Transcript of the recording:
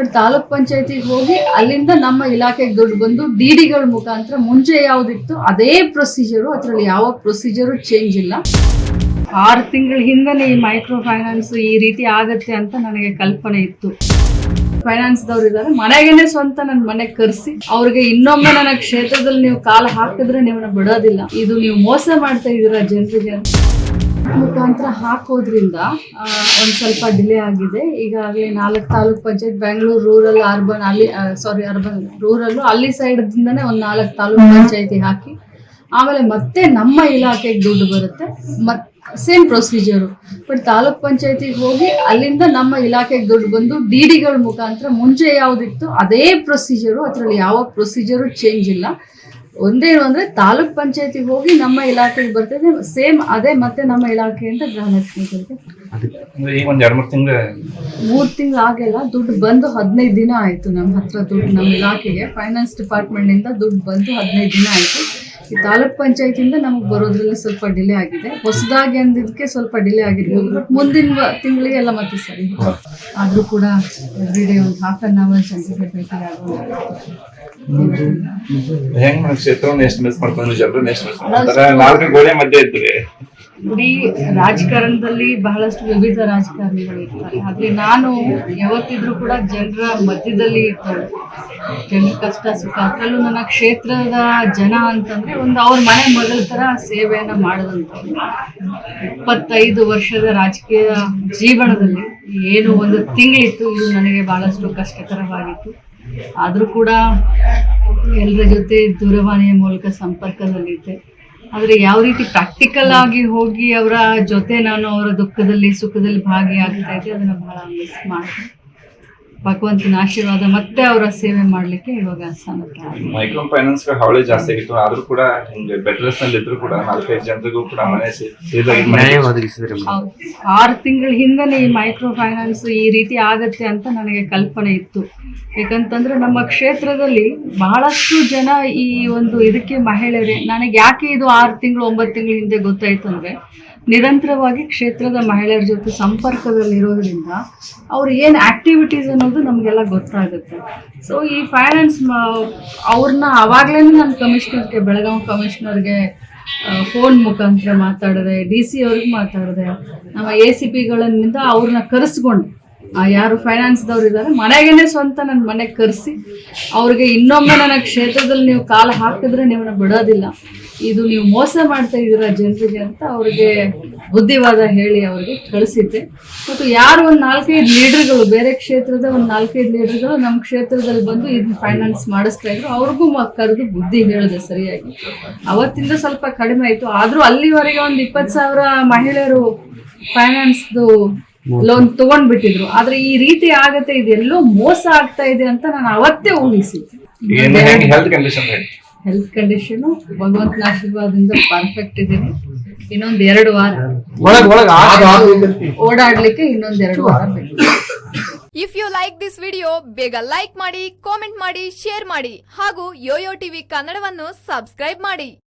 But taluk ಪಂಚಾಯತಿಗೆ ಹೋಗಿ ಅಲ್ಲಿಂದ ನಮ್ಮ ಇಲಾಖೆಗೆ ದುಡ್ಡು ಬಂದು ಡಿ ಡಿಗಳ ಮುಖಾಂತರ ಮುಂಚೆ ಯಾವ್ದಿತ್ತು, ಅದೇ ಪ್ರೊಸೀಜರು ಅದರಲ್ಲಿ ಯಾವ ಪ್ರೊಸೀಜರು ಚೇಂಜ್ ಇಲ್ಲ. ಆರು ತಿಂಗಳ ಹಿಂದೆ ಈ ಮೈಕ್ರೋ ಫೈನಾನ್ಸ್ ಈ ರೀತಿ ಆಗತ್ತೆ ಅಂತ ನನಗೆ ಕಲ್ಪನೆ ಇತ್ತು. ಫೈನಾನ್ಸ್ದವ್ರು ಇದ್ದಾರೆ. ಮನೆಗೇನೆ ಸ್ವಂತ ನನ್ನ ಮನೆಗೆ ಕರೆಸಿ. ಅವ್ರಿಗೆ ಇನ್ನೊಮ್ಮೆ ನನ್ನ ಕ್ಷೇತ್ರದಲ್ಲಿ ನೀವು ಕಾಲ ಹಾಕಿದ್ರೆ ನಿಮ್ಮನ್ನ ಬಿಡೋದಿಲ್ಲ. ಇದು ನೀವು ಮೋಸ ಮಾಡ್ತಾ ಇದ್ದೀರಾ ಜನರಿಗೆ ಮುಖಾಂತರ ಹಾಕೋದ್ರಿಂದ ಒಂದು ಸ್ವಲ್ಪ ಡಿಲೇ ಆಗಿದೆ. ಈಗಾಗಲೇ ನಾಲ್ಕು ತಾಲೂಕ್ ಪಂಚಾಯತ್ ಬೆಂಗಳೂರು ರೂರಲ್, ಅರ್ಬನ್, ಅಲ್ಲಿ ಸಾರಿ ಅರ್ಬನ್ ರೂರಲ್ ಅಲ್ಲಿ ಸೈಡ್ ಒಂದು ಒಂದ್ ನಾಲ್ಕು ತಾಲೂಕ್ ಪಂಚಾಯತಿ ಹಾಕಿ. ಆಮೇಲೆ ಮತ್ತೆ ನಮ್ಮ ಇಲಾಖೆಗೆ ದುಡ್ಡು ಬರುತ್ತೆ. ಮತ್ ಸೇಮ್ ಪ್ರೊಸೀಜರು ಬಟ್ ತಾಲೂಕ್ ಪಂಚಾಯತಿಗೆ ಹೋಗಿ ಅಲ್ಲಿಂದ ನಮ್ಮ ಇಲಾಖೆಗೆ ದುಡ್ಡು ಬಂದು ಡಿ ಡಿಗಳ ಮುಖಾಂತರ ಮುಂಚೆ ಯಾವ್ದಿತ್ತು ಅದೇ ಪ್ರೊಸೀಜರು ಅದರಲ್ಲಿ ಯಾವ ಪ್ರೊಸೀಜರು ಚೇಂಜ್ ಇಲ್ಲ. ಒಂದೇನು ಅಂದ್ರೆ ತಾಲೂಕ್ ಪಂಚಾಯತಿಗೆ ಹೋಗಿ ನಮ್ಮ ಇಲಾಖೆಗೆ ಬರ್ತದೆ. ಸೇಮ್ ಅದೇ ಮತ್ತೆ ನಮ್ಮ ಇಲಾಖೆಯಿಂದ ಗೃಹಲಕ್ಷ್ಮಿಗಳಿಗೆ. ಅಂದ್ರೆ ಮೂರು ಒಂದ್ ಎರಡ್ ಮೂರ್ ತಿಂಗಳ ಮೂರ್ ತಿಂಗಳು ಆಗಿಲ್ಲ ದುಡ್ಡು ಬಂದು ಹದಿನೈದು ದಿನ ಆಯ್ತು ನಮ್ಮ ಹತ್ರ ದುಡ್ಡು ನಮ್ಮ ಇಲಾಖೆಗೆ. ಫೈನಾನ್ಸ್ ಡಿಪಾರ್ಟ್ಮೆಂಟ್ನಿಂದ ದುಡ್ಡು ಬಂದು ಹದಿನೈದು ದಿನ ಆಯ್ತು. ತಾಲೂಕ್ ಪಂಚಾಯತಿಯಿಂದ ನಮಗೆ ಬರೋದ್ರಲ್ಲಿ ಸ್ವಲ್ಪ ಡಿಲೇ ಆಗಿದೆ. ಹೊಸದಾಗಿ ಅಂದಿದ್ದಕ್ಕೆ ಸ್ವಲ್ಪ ಡಿಲೇ ಆಗಿರ್ಬೋದು. ಬಟ್ ಮುಂದಿನ ತಿಂಗಳಿಗೆ ಎಲ್ಲ ಮತ್ತೆ ಸರಿ ಆದ್ರೂ ಕೂಡ ಎವ್ರಿ ಡೇ ಒಂದು ಹಾಫ್ ಅನ್ ಅವರ್ ಜನರಿಗೆ ಭೇಟಿ ಆಗೋದು. ಹೆಂಗ್ ಕ್ಷೇತ್ರವನ್ನು ಎಷ್ಟು ಮಿಸ್ ಮಾಡ್ಕೊಂಡು ಜನರು ಎಷ್ಟು ಮಿಸ್ ಮಾಡ್ತಾರೆ ನಾಲ್ಕು ಗೋಡೆ ಮಧ್ಯೆ ಇದ್ರಿ ಇಡೀ ರಾಜಕಾರಣದಲ್ಲಿ ಬಹಳಷ್ಟು ವಿವಿಧ ರಾಜಕಾರಣಿಗಳು ಇರ್ತಾರೆ. ಆದ್ರೆ ನಾನು ಯಾವತ್ತಿದ್ರೂ ಕೂಡ ಜನರ ಮಧ್ಯದಲ್ಲಿ ಇರ್ತಾಳೆ ಜನರ ಕಷ್ಟ, ಸುಖ, ಅದರಲ್ಲೂ ನನ್ನ ಕ್ಷೇತ್ರದ ಜನ ಅಂತಂದ್ರೆ ಒಂದು ಅವ್ರ ಮನೆ ಮೊದಲ ತರ ಸೇವೆಯನ್ನ ಮಾಡಿದಂಥವ್ರು ಇಪ್ಪತ್ತೈದು ವರ್ಷದ ರಾಜಕೀಯ ಜೀವನದಲ್ಲಿ ಏನು ಒಂದು ತಿಂಗಳಿತ್ತು, ಇದು ನನಗೆ ಬಹಳಷ್ಟು ಕಷ್ಟಕರವಾಗಿತ್ತು. ಆದರೂ ಕೂಡ ಎಲ್ಲರ ಜೊತೆ ದೂರವಾಣಿಯ ಮೂಲಕ ಸಂಪರ್ಕದಲ್ಲಿದ್ದೆ. ಆದರೆ ಯಾವ ರೀತಿ ಪ್ರಾಕ್ಟಿಕಲ್ ಆಗಿ ಹೋಗಿ ಅವರ ಜೊತೆ ನಾನು ಅವರ ದುಃಖದಲ್ಲಿ, ಸುಖದಲ್ಲಿ ಭಾಗಿಯಾಗ್ತಾ ಇದ್ದೆ, ಅದನ್ನು ಬಹಳ ಮಿಸ್ ಮಾಡಿದೆ. ಭಗವಂತನ ಆಶೀರ್ವಾದ ಮತ್ತೆ ಅವರ ಸೇವೆ ಮಾಡ್ಲಿಕ್ಕೆ ಇವಾಗ ಸಮರ್ಥ ಆಗಿದೆ. ಮೈಕ್ರೋ ಫೈನಾನ್ಸ್ ಹಾವಳಿ ಜಾಸ್ತಿ ಆಗಿತ್ತು. ಆದ್ರೂ ಕೂಡ ಹಿಂಗೆ ನಲ್ಲಿ ಇದ್ರು ಕೂಡ ನಾಲ್ಕೈದು ಜನರಿಗೂ ಕೂಡ ಮನೆ ಆರು ತಿಂಗಳ ಹಿಂದೆ ಈ ಮೈಕ್ರೋ ಫೈನಾನ್ಸ್ ಈ ರೀತಿ ಆಗತ್ತೆ ಅಂತ ನನಗೆ ಕಲ್ಪನೆ ಇತ್ತು. ಯಾಕಂತಂದ್ರೆ ನಮ್ಮ ಕ್ಷೇತ್ರದಲ್ಲಿ ಬಹಳಷ್ಟು ಜನ ಈ ಒಂದು ಇದಕ್ಕೆ ಮಹಿಳೆಯರೇ ನನಗೆ ಯಾಕೆ ಇದು ಆರು ತಿಂಗಳು ಒಂಬತ್ತು ತಿಂಗಳ ಹಿಂದೆ ಗೊತ್ತಾಯ್ತು ಅಂದ್ರೆ ನಿರಂತರವಾಗಿ ಕ್ಷೇತ್ರದ ಮಹಿಳೆಯರ ಜೊತೆ ಸಂಪರ್ಕದಲ್ಲಿರೋದ್ರಿಂದ ಅವ್ರು ಏನು ಆಕ್ಟಿವಿಟೀಸ್ ಅನ್ನೋದು ನಮಗೆಲ್ಲ ಗೊತ್ತಾಗುತ್ತೆ. ಸೊ ಈ ಫೈನಾನ್ಸ್ ಅವ್ರನ್ನ ಅವಾಗಲೇ ನಾನು ಕಮಿಷನರ್ಗೆ ಬೆಳಗಾವಿ ಕಮಿಷನರ್ಗೆ ಫೋನ್ ಮುಖಾಂತರ ಮಾತಾಡಿದೆ ಡಿ ಸಿ ಅವ್ರಿಗೆ ಮಾತಾಡಿದೆ, ನಮ್ಮ ಎ ಸಿ ಪಿಗಳಿಂದ ಅವ್ರನ್ನ ಕರೆಸ್ಕೊಂಡು. ಯಾರು ಫೈನಾನ್ಸ್ದವ್ರು ಇದ್ದಾರೆ ಮನೆಗೇನೆ ಸ್ವಂತ ನನ್ನ ಮನೆಗೆ ಕರೆಸಿ, ಅವ್ರಿಗೆ ಇನ್ನೊಮ್ಮೆ ನನ್ನ ಕ್ಷೇತ್ರದಲ್ಲಿ ನೀವು ಕಾಲು ಹಾಕಿದ್ರೆ ನಿಮ್ಮನ್ನ ಬಿಡೋದಿಲ್ಲ. ಇದು ನೀವು ಮೋಸ ಮಾಡ್ತಾ ಇದ್ದೀರಾ ಜನರಿಗೆ ಅಂತ ಅವ್ರಿಗೆ ಬುದ್ಧಿವಾದ ಹೇಳಿ ಅವ್ರಿಗೆ ಕಳಿಸಿದ್ದೆ. ಮತ್ತು ಯಾರು ಒಂದು ನಾಲ್ಕೈದು ಲೀಡರ್ಗಳು, ಬೇರೆ ಕ್ಷೇತ್ರದ ಒಂದು ನಾಲ್ಕೈದು ಲೀಡರ್ಗಳು ನಮ್ಮ ಕ್ಷೇತ್ರದಲ್ಲಿ ಬಂದು ಇದನ್ನ ಫೈನಾನ್ಸ್ ಮಾಡಿಸ್ತಾ ಇದ್ರು. ಅವ್ರಿಗೂ ಕರೆದು ಬುದ್ಧಿ ಹೇಳಿದೆ ಸರಿಯಾಗಿ. ಅವತ್ತಿಂದ ಸ್ವಲ್ಪ ಕಡಿಮೆ ಆಯಿತು. ಆದರೂ ಅಲ್ಲಿವರೆಗೆ ಒಂದು ಇಪ್ಪತ್ತು ಸಾವಿರ ಮಹಿಳೆಯರು ಫೈನಾನ್ಸ್ದು ಲೋನ್ ತಗೊಂಡ್ಬಿಟ್ಟಿದ್ರು. ಆದ್ರೆ ಈ ರೀತಿ ಆಗತ್ತೆ, ಇದೆಲ್ಲೋ ಮೋಸ ಆಗ್ತಾ ಇದೆ ಅಂತ ನಾನು ಅವತ್ತೇ ಊಹಿಸಿದ್ದೆ. ಹೆಲ್ತ್ ಕಂಡೀಷನ್ ಭಗವಂತನ ಆಶೀರ್ವಾದದಿಂದ ಪರ್ಫೆಕ್ಟ್ ಇದ್ದೀನಿ. ಇನ್ನೊಂದ್ ಎರಡು ವಾರ. ಓಡಾಡ್ಲಿಕ್ಕೆ ಇನ್ನೊಂದ್ ಎರಡು ವಾರ ಬೇಕು. If you like this video ಬೇಗ ಲೈಕ್ ಮಾಡಿ ಕಾಮೆಂಟ್ ಮಾಡಿ ಶೇರ್ ಮಾಡಿ ಹಾಗೂ ಯೋಯೋ ಟಿವಿ ಕನ್ನಡವನ್ನು ಸಬ್ಸ್ಕ್ರೈಬ್ ಮಾಡಿ.